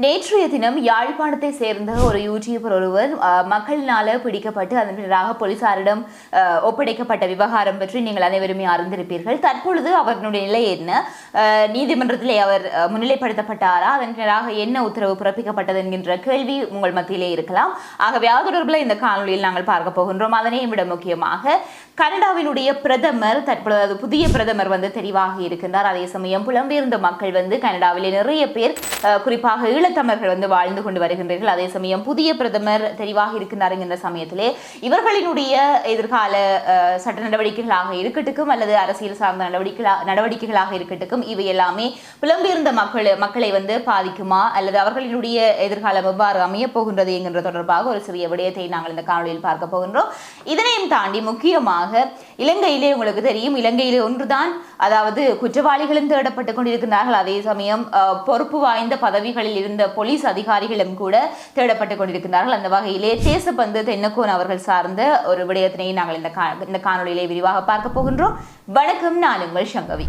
நேற்றைய தினம் யாழ்ப்பாணத்தை சேர்ந்த ஒரு யூடியூபர் ஒருவர் மக்களினால பிடிக்கப்பட்டு அதன் பின்னராக போலீசாரிடம் ஒப்படைக்கப்பட்ட விவகாரம் பற்றி நீங்கள் அனைவருமே அறிந்திருப்பீர்கள். தற்பொழுது அவர்களுடைய நிலை என்ன? நீதிமன்றத்திலே அவர் முன்னிலைப்படுத்தப்பட்டாரா? அதன் பின்னராக என்ன உத்தரவு பிறப்பிக்கப்பட்டது என்கின்ற கேள்வி உங்கள் மத்தியிலே இருக்கலாம். ஆகவே அது தொடர்பில் இந்த காணொலியில் நாங்கள் பார்க்க போகின்றோம். அதனையும் விட முக்கியமாக கனடாவினுடைய பிரதமர் தற்பொழுது புதிய பிரதமர் வந்து தெரிவாக இருக்கின்றார். அதே சமயம் புலம்பெயர்ந்த மக்கள் வந்து கனடாவிலே நிறைய பேர் குறிப்பாக ஈழத்தமிழர்கள் வந்து வாழ்ந்து கொண்டு வருகின்றார்கள். அதே சமயம் புதிய பிரதமர் தெரிவாக இருக்கின்றார் என்கின்ற சமயத்திலே இவர்களினுடைய எதிர்கால சட்ட நடவடிக்கைகளாக இருக்கட்டும் அல்லது அரசியல் சார்ந்த நடவடிக்கைகளா நடவடிக்கைகளாக இருக்கட்டும் இவை எல்லாமே புலம்பெயர்ந்த மக்கள் மக்களை வந்து பாதிக்குமா அல்லது அவர்களினுடைய எதிர்காலம் எவ்வாறு அமையப் போகின்றது என்கின்ற தொடர்பாக ஒரு சிறிய விடயத்தை நாங்கள் இந்த காணொலியில் பார்க்க போகின்றோம். இதனையும் தாண்டி முக்கியமாக இலங்கையிலே உங்களுக்கு தெரியும். இலங்கையிலே ஒன்றுதான் அதாவது குற்றவாளிகளும் தேடப்பட்டுக் கொண்டிருக்கிறார்கள் அதே சமயம் அஹ், பொறுப்பு வாய்ந்த பதவிகளில் இருந்த போலீஸ் அதிகாரிகளும் கூட தேடப்பட்டுக் கொண்டிருக்கிறார்கள் அந்த வகையிலே தேசப்பந்து தென்னக்கோன் அவர்கள் சார்ந்த ஒரு விடயத்தினை நாங்கள் இந்த கா இந்த காணொலியிலே விரிவாக பார்க்க போகின்றோம். வணக்கம் நான் உங்கள் சங்கவி.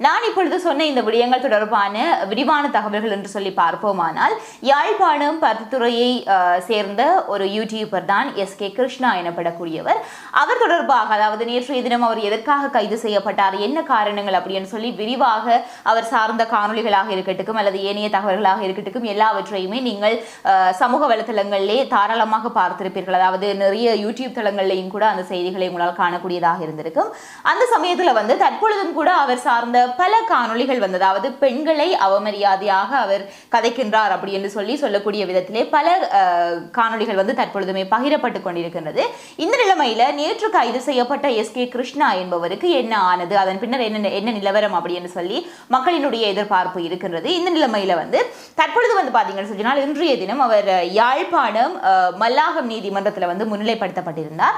நான் இப்பொழுது சொன்ன இந்த விடயங்கள் தொடர்பான விரிவான தகவல்கள் என்று சொல்லி பார்ப்போமானால் யாழ்ப்பாணம் பருத்துறையை சேர்ந்த ஒரு யூடியூபர் தான் எஸ் கே கிருஷ்ணா எனப்படக்கூடியவர். அவர் தொடர்பாக அதாவது நேற்றைய தினம் அவர் எதற்காக கைது செய்யப்பட்டார் என்ன காரணங்கள் அப்படின்னு சொல்லி விரிவாக அவர் சார்ந்த காணொளிகளாக இருக்கட்டும் அல்லது ஏனைய தகவல்களாக இருக்கட்டும் எல்லாவற்றையுமே நீங்கள் சமூக வலைத்தளங்களிலே தாராளமாக பார்த்திருப்பீர்கள். அதாவது நிறைய யூடியூப் தளங்கள்லையும் கூட அந்த செய்திகளை உங்களால் காணக்கூடியதாக இருந்திருக்கும். அந்த சமயத்தில் வந்து தற்பொழுதும் கூட அவர் சார்ந்த பல காணொளிகள் வந்து அதாவது பெண்களை அவமரியாதையாக அவர் கதைக்கின்றார் அப்படி என்று சொல்லி சொல்லக்கூடிய விதத்திலே பல காணொளிகள் வந்து தற்பொழுதுமே பகிரப்பட்டு கொண்டிருக்கின்றது. இந்த நிலைமையில நேற்று கைது செய்யப்பட்ட எஸ் கே கிருஷ்ணா என்பவருக்கு என்ன ஆனது? அதன் பின்னர் என்ன என்ன நிலவரம் அப்படின்னு சொல்லி மக்களினுடைய எதிர்பார்ப்பு இருக்கின்றது. இந்த நிலைமையில வந்து தற்பொழுது வந்து பாத்தீங்கன்னு சொன்னால் இன்றைய தினம் அவர் யாழ்ப்பாணம் மல்லாகம் நீதிமன்றத்தில் வந்து முன்னிலைப்படுத்தப்பட்டிருந்தார்.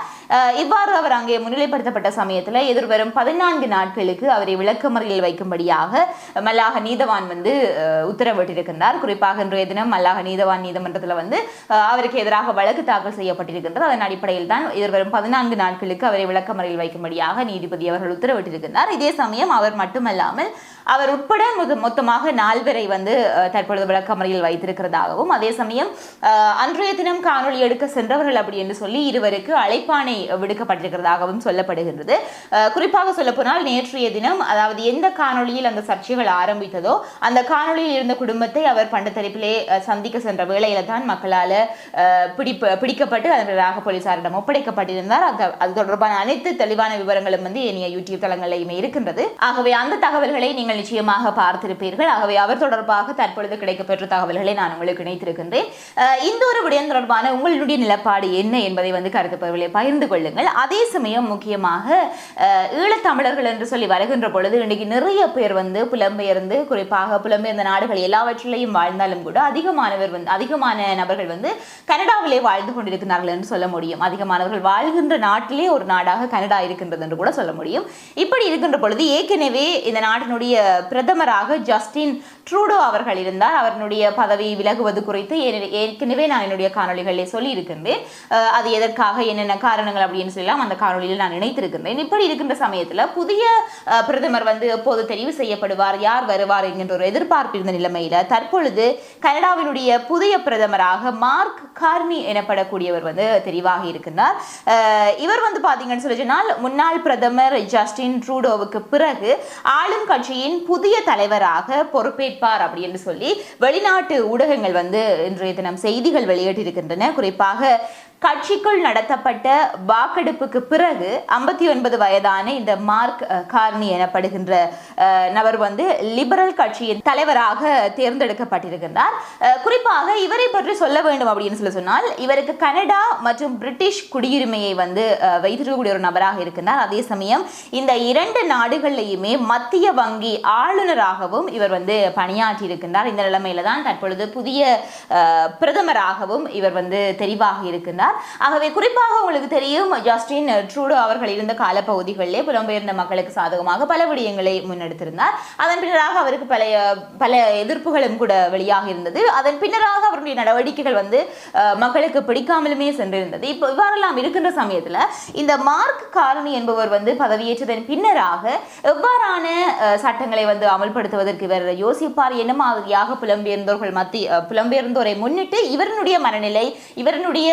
இவ்வாறு அவர் அங்கே முன்னிலைப்படுத்தப்பட்ட சமயத்தில் எதிர்வரும் பதினான்கு நாட்களுக்கு அவரை விளக்கமறியல் வைக்கும்படியாக மல்லாக நீதவான் வந்து உத்தரவிட்டிருக்கின்றார். குறிப்பாக இன்றைய தினம் மல்லாக நீதவான் நீதிமன்றத்தில் வந்து அவருக்கு எதிராக வழக்கு தாக்கல் செய்யப்பட்டிருக்கின்றது. அதன் அடிப்படையில் தான் எதிர்வரும் பதினான்கு நாட்களுக்கு அவரை விளக்கமறையில் வைக்கும்படியாக நீதிபதி அவர்கள் உத்தரவிட்டிருக்கின்றார். இதே சமயம் அவர் மட்டுமல்லாமல் அவர் உட்பட மொத்தமாக நால்வரை வந்து தற்பொழுது விளக்கமறையில் வைத்திருக்கிறதாகவும் அதே சமயம் அன்றைய தினம் காணொலி எடுக்க சென்றவர்கள் அப்படி என்று சொல்லி இருவருக்கு அழைப்பானை விடுக்கப்பட்டிருக்கிறதாகவும் சொல்லப்படுகின்றது. அஹ், குறிப்பாக சொல்லப்போனால் நேற்றைய தினம் அதாவது எந்த காணொளியில் அந்த சர்ச்சைகள் ஆரம்பித்ததோ அந்த காணொளியில் இருந்த குடும்பத்தை அவர் பண்டத்தரிப்பிலே சந்திக்க சென்ற வேளையில தான் மக்களால் பிடிப்பு பிடிக்கப்பட்டு அதன் போலீசாரிடம் ஒப்படைக்கப்பட்டிருந்தார். அது அது தொடர்பான அனைத்து தெளிவான விவரங்களும் வந்து இனிய யூடியூப் தளங்களிலுமே இருக்கின்றது. ஆகவே அந்த தகவல்களை நீங்கள் நிச்சயமாக பார்த்திருப்பீர்கள். ஆகவே அவர் தொடர்பாக தற்பொழுது கிடைக்கப்பெற்ற தகவல்களை நான் உங்களுக்கு இணைத்திருக்கின்றேன். இந்த ஒரு விடயம் தொடர்பான உங்களுடைய நிலப்பாடு என்ன என்பதை வந்து கருத்து பகிர்ந்து கொள்ளுங்கள். அதே சமயம் முக்கியமாக ஈழத்தமிழர்கள் என்று சொல்லி வருகின்ற பொழுது இன்றைக்கு நிறைய பேர் வந்து புலம்பெயர்ந்து குறிப்பாக புலம்பெயர்ந்த நாடுகள் எல்லாவற்றிலையும் வாழ்ந்தாலும் கூட அதிகமானவர் வந்து அதிகமான நபர்கள் வந்து கனடாவிலே வாழ்ந்து கொண்டிருக்கிறார்கள் என்று சொல்ல முடியும். அதிகமானவர்கள் வாழ்கின்ற நாட்டிலே ஒரு நாடாக கனடா இருக்கின்றது என்று கூட சொல்ல முடியும். இப்படி இருக்கின்ற பொழுது ஏற்கனவே இந்த நாட்டினுடைய பிரதமராக ஜஸ்டின் ட்ரூடோ அவர்கள் இருந்தார். அவருடைய பதவி விலகுவது குறித்து ஏற்கனவே- ஏற்கனவே நான் என்னுடைய காணொலிகளில் சொல்லியிருக்கின்றேன். அது எதற்காக என்னென்ன காரணங்கள் அப்படின்னு சொல்லலாம் அந்த காணொளியில் நான் நினைத்திருக்கின்றேன். இப்படி இருக்கின்ற சமயத்தில் புதிய பிரதமர் வந்து எப்போது தெரிவு செய்யப்படுவார் யார் வருவார் என்கின்ற ஒரு எதிர்பார்ப்பு இருந்த நிலைமையில தற்பொழுது கனடாவினுடைய புதிய பிரதமராக மார்க் கார்னி எனப்படக்கூடியவர் வந்து தெரிவாக இருக்கின்றார். இவர் வந்து பார்த்தீங்கன்னு சொல்லி சொன்னால் முன்னாள் பிரதமர் ஜஸ்டின் ட்ரூடோவுக்கு பிறகு ஆளும் கட்சியின் புதிய தலைவராக பொறுப்பேற்பார் அப்படி என்று சொல்லி வெளிநாட்டு ஊடகங்கள் வந்து இன்றைய தினம் செய்திகள் வெளியிட்டிருக்கின்றன. குறிப்பாக கட்சிக்குள் நடத்தப்பட்ட வாக்கெடுப்புக்கு பிறகு ஐம்பத்தி ஒன்பது வயதான இந்த மார்க் கார்னி எனப்படுகின்ற நபர் வந்து லிபரல் கட்சியின் தலைவராக தேர்ந்தெடுக்கப்பட்டிருக்கின்றார். குறிப்பாக இவரை பற்றி சொல்ல வேண்டும் அப்படின்னு சொல்லி சொன்னால் இவருக்கு கனடா மற்றும் பிரிட்டிஷ் குடியுரிமையை வந்து வைத்திருக்கக்கூடிய ஒரு நபராக இருக்கின்றார். அதே சமயம் இந்த இரண்டு நாடுகள்லையுமே மத்திய வங்கி ஆளுநராகவும் இவர் வந்து பணியாற்றி இருக்கின்றார் இந்த நிலைமையில தான் தற்பொழுது புதிய பிரதமராகவும் இவர் வந்து தெரிவாக இருக்கின்றார். இருக்கின்றார் ஆகவே குறிப்பாக உங்களுக்கு தெரியும் ஜஸ்டின் ட்ரூடோ அவர்கள் இருந்த காலப்பகுதிகளிலே புலம்பெயர்ந்த மக்களுக்கு சாதகமாக பல விடயங்களை முன்னெடுத்திருந்தார். அதன் பின்னராக அவருக்கு பல பல எதிர்ப்புகளும் கூட வெளியாக இருந்தது. அதன் பின்னராக அவருடைய நடவடிக்கைகள் வந்து மக்களுக்கு பிடிக்காமலுமே சென்றிருந்தது. இப்போ இவ்வாறெல்லாம் இருக்கின்ற சமயத்தில் இந்த மார்க் காரணி என்பவர் வந்து பதவியேற்றதன் பின்னராக எவ்வாறான சட்டங்களை வந்து அமல்படுத்துவதற்கு இவர் யோசிப்பார்? என்ன மாதிரியாக புலம்பெயர்ந்தோர்கள் மத்தி புலம்பெயர்ந்தோரை முன்னிட்டு இவருடைய மனநிலை இவருடைய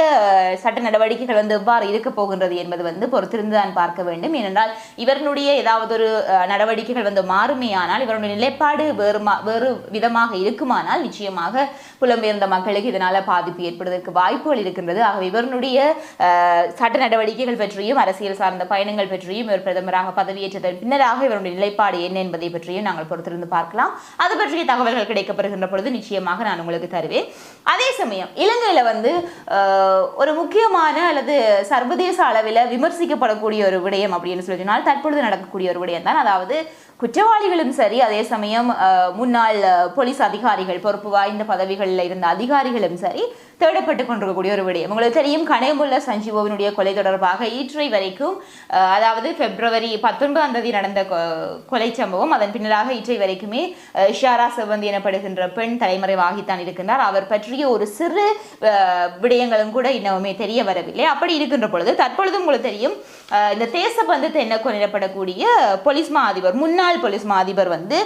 சட்ட நடவடிக்கைகள் வந்து எவ்வாறு இருக்க போகின்றது என்பது வந்து பொறுத்திருந்து தான் பார்க்க வேண்டும். ஏனென்றால் இவர்களுடைய ஏதாவது ஒரு அஹ், நடவடிக்கைகள் வந்து மாறுமேயானால் இவருடைய நிலைப்பாடு வேறு மா- வேறு விதமாக இருக்குமானால் நிச்சயமாக புலம்பெயர்ந்த மக்களுக்கு இதனால பாதிப்பு ஏற்படுவதற்கு வாய்ப்புகள் இருக்கின்றது. ஆகவே இவருடைய சட்ட நடவடிக்கைகள் பற்றியும் அரசியல் சார்ந்த பயணங்கள் பற்றியும் இவர் பிரதமராக பதவியேற்றதன் பின்னராக இவருடைய நிலைப்பாடு என்ன என்பதை பற்றியும் நாங்கள் பொறுத்திருந்து பார்க்கலாம். அது பற்றிய தகவல்கள் கிடைக்கப்படுகின்ற பொழுது நிச்சயமாக நான் உங்களுக்கு தருவேன். அதே சமயம் இலங்கையில வந்து ஒரு ஒரு முக்கியமான அல்லது சர்வதேச அளவில் விமர்சிக்கப்படக்கூடிய ஒரு விடயம் அப்படின்னு சொல்லி சொன்னால் தற்பொழுது நடக்கக்கூடிய ஒரு விடயம் தான் அதாவது குற்றவாளிகளும் சரி அதே சமயம் முன்னாள் போலீஸ் அதிகாரிகள் பொறுப்பு வாய்ந்த பதவிகளில் இருந்த அதிகாரிகளும் சரி தேடப்பட்டு கொண்டிருக்கக்கூடிய ஒரு விடயம். உங்களுக்கு தெரியும் கனேமுல்ல சஞ்சீவோவினுடைய கொலை தொடர்பாக ஈற்றை வரைக்கும் அதாவது பிப்ரவரி பத்தொன்பதாம் தேதி நடந்த கொ- கொலை சம்பவம் அதன் பின்னராக ஈற்றை வரைக்குமே ஷாரா செவ்வந்தி எனப்படுகின்ற பெண் தலைமறைவாகித்தான் இருக்கின்றார். அவர் பற்றிய ஒரு சிறு விடயங்களும் கூட இன்னமுமே தெரிய வரவில்லை. அப்படி இருக்கின்ற பொழுது தற்பொழுது உங்களுக்கு தெரியும் இந்த தேசபந்து என்ன கொண்டிடப்படக்கூடிய போலீஸ் மா அதிபர் முன்னாள் போலீஸ் மா அதிபர் வந்து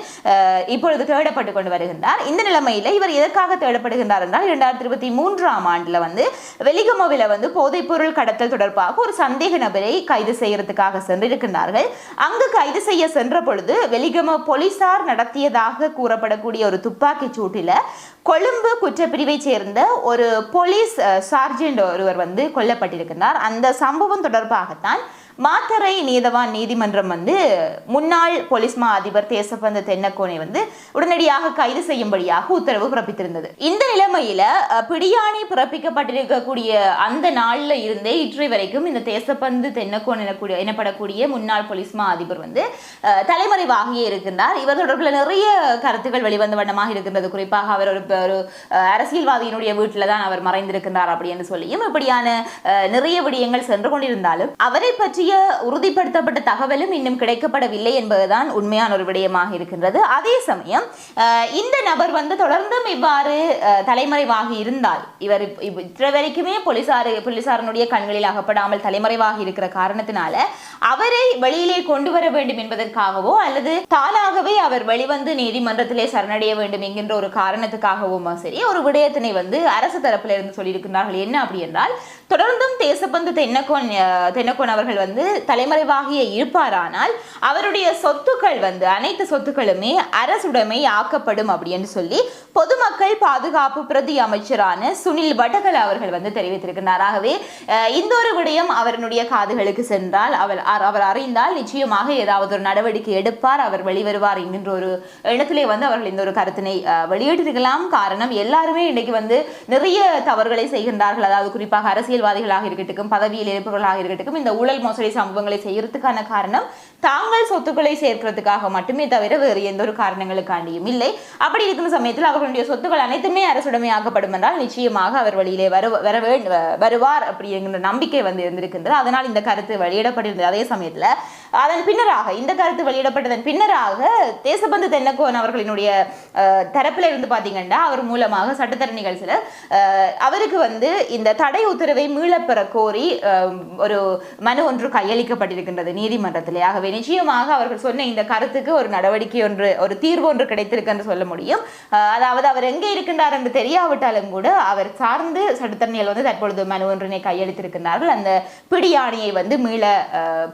இப்பொழுது தேடப்பட்டு கொண்டு வருகின்றார். இந்த நிலைமையில் இவர் எதற்காக தேடப்படுகின்றார் என்றால் இரண்டாயிரத்தி இருபத்தி மூன்றாம் ஆண்டில் வந்து வெலிகமோவில வந்து போதைப்பொருள் கடத்தல் தொடர்பாக ஒரு சந்தேக நபரை கைது செய்யறதுக்காக சென்றிருக்கின்றார்கள். அங்கு கைது செய்ய சென்ற பொழுது வெலிகம போலீசார் நடத்தியதாக கூறப்படக்கூடிய ஒரு துப்பாக்கிச் சூட்டில கொழும்பு குற்றப்பிரிவைச் சேர்ந்த ஒரு போலீஸ் சார்ஜென்ட் ஒருவர் வந்து கொல்லப்பட்டிருக்கின்றார். அந்த சம்பவம் தொடர்பாகத்தான் மாத்தரை நீதவான் நீதிமன்றம் வந்து முன்னாள் போலீஸ் மா அதிபர் தேசப்பந்த தென்னக்கோனை வந்து உடனடியாக கைது செய்யும்படியாக உத்தரவு பிறப்பித்திருந்தது. இந்த நிலைமையில பிடியாணி பிறப்பிக்கப்பட்டிருக்கக்கூடிய அந்த நாள்ல இருந்தே இற்றை வரைக்கும் இந்த தேசப்பந்து தென்னக்கோன் எனக்கூடிய எனப்படக்கூடிய முன்னாள் போலீஸ் மா அதிபர் வந்து தலைமறைவாகியே இருக்கின்றார். இவர் தொடர்பில் நிறைய கருத்துக்கள் வெளிவந்த வண்ணமாக இருக்கின்றது. குறிப்பாக அவர் ஒரு ஒரு அரசியல்வாதியினுடைய வீட்டில் தான் அவர் மறைந்திருக்கின்றார் அப்படின்னு சொல்லியும் இப்படியான அஹ், நிறைய விடயங்கள் சென்று கொண்டிருந்தாலும் அவரை உரிய உறுதிப்படுத்தப்பட்ட தகவலும் இன்னும் கிடைக்கப்படவில்லை என்பதுதான் உண்மையான ஒரு விடயமாக இருக்கின்றது. அதே சமயம் இந்த நபர் வந்து தொடர்ந்தும் இவ்வாறு தலைமறைவாகி இருந்தால் இவர் இத்தனை வரைக்குமே போலீசார் போலீசாரனுடைய கண்களில் அகப்படாமல் தலைமறைவாகி இருக்கிற காரணத்தினால அவரை வெளியிலே கொண்டு வர வேண்டும் என்பதற்காகவோ அல்லது தானாகவே அவர் வெளிவந்து நீதிமன்றத்திலே சரணடைய வேண்டும் என்கின்ற ஒரு காரணத்துக்காகவும் சரி ஒரு விடயத்தினை வந்து அரசு தரப்பில் இருந்து சொல்லியிருக்கிறார்கள் என்ன அப்படி என்றால் தொடர்ந்தும் தேசப்பந்து தென்னக்கோன் தென்னக்கோன் அவர்கள் வந்து தலைமறைவாகிய இருப்பாரானால் அவருடைய சொத்துக்கள் வந்து அனைத்து சொத்துக்களுமே அரசுடைமை ஆக்கப்படும் அப்படின்னு சொல்லி பொதுமக்கள் பாதுகாப்பு பிரதி அமைச்சரான சுனில் வடகல் அவர்கள் வந்து தெரிவித்திருக்கிறார். ஆகவே இந்த ஒரு விடயம் அவருடைய காதுகளுக்கு சென்றால் அவர் அவர் அறிந்தால் நிச்சயமாக ஏதாவது ஒரு நடவடிக்கை எடுப்பார் அவர் வெளிவருவார் என்கின்ற ஒரு எண்ணத்திலே வந்து அவர்கள் இந்த ஒரு கருத்தினை வெளியிட்டிருக்கலாம். காரணம் எல்லாருமே இன்னைக்கு வந்து நிறைய தவறுகளை செய்கின்றார்கள். அதாவது குறிப்பாக அரசியல்வாதிகளாக இருக்கட்டும் பதவியில் இருப்பவர்களாக இருக்கட்டும் இந்த ஊழல் மோசடி சம்பவங்களை செய்யறதுக்கான காரணம் தாங்கள் சொத்துக்களை சேர்க்கிறதுக்காக மட்டுமே தவிர வேறு எந்த ஒரு காரணங்களுக்காண்டியும் இல்லை. அப்படி இருக்கும் சமயத்தில் அவர்களுடைய சொத்துக்கள் அனைத்துமே அரசுடைமையாக்கப்படும் என்றால் நிச்சயமாக அவர் வழியிலே வரு வர வருவார் அப்படிங்கிற நம்பிக்கை வந்து இருந்திருக்கின்றது. அதனால் இந்த கருத்து வெளியிடப்பட்டிருந்தது அதே சமயத்தில் அதன் பின்னராக இந்த கருத்து வெளியிடப்பட்டதன் பின்னராக தேசபந்து தென்னக்கோன் அவர்களினுடைய தரப்பில் இருந்து பார்த்தீங்கன்னா அவர் மூலமாக சட்டத்தரணிகள் சிலர் அவருக்கு வந்து இந்த தடை உத்தரவை மீளப்பெற கோரி ஒரு மனு ஒன்று கையளிக்கப்பட்டிருக்கின்றது நீதிமன்றத்திலே. ஆகவே நிச்சயமாக அவர்கள் சொன்ன இந்த கருத்துக்கு ஒரு நடவடிக்கை ஒன்று ஒரு தீர்வு ஒன்று கிடைத்திருக்கு என்று சொல்ல முடியும். அதாவது அவர் எங்கே இருக்கின்றார் என்று தெரியாவிட்டாலும் கூட அவர் சார்ந்து சட்டத்தரணிகள் வந்து தற்பொழுது மனு ஒன்றினை கையளித்திருக்கின்றார்கள். அந்த பிடியாணியை வந்து மீள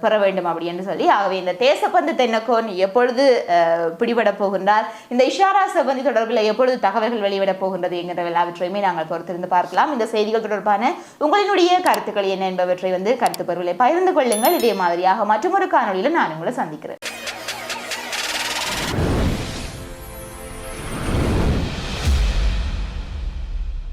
பெற வேண்டும் அப்படி என்று சொல்லி ஆகவே இந்த தேசப்பந்து தென்னக்கோன் எப்பொழுது அஹ், பிடிபட போகின்றார்? இந்த இஷாரா செவ்வந்தி தொடர்பில் எப்பொழுது தகவல்கள் வெளியிட போகின்றது என்கிற எல்லாவற்றையுமே நாங்கள் பொறுத்திருந்து பார்க்கலாம். இந்த செய்திகள் தொடர்பான உங்களினுடைய கருத்துக்கள் என்ன என்பவற்றை வந்து கருத்து பருவலை பகிர்ந்து கொள்ளுங்கள். இதே மாதிரியாக மற்றொரு காணொலியில் நான் உங்களை சந்திக்கிறேன்.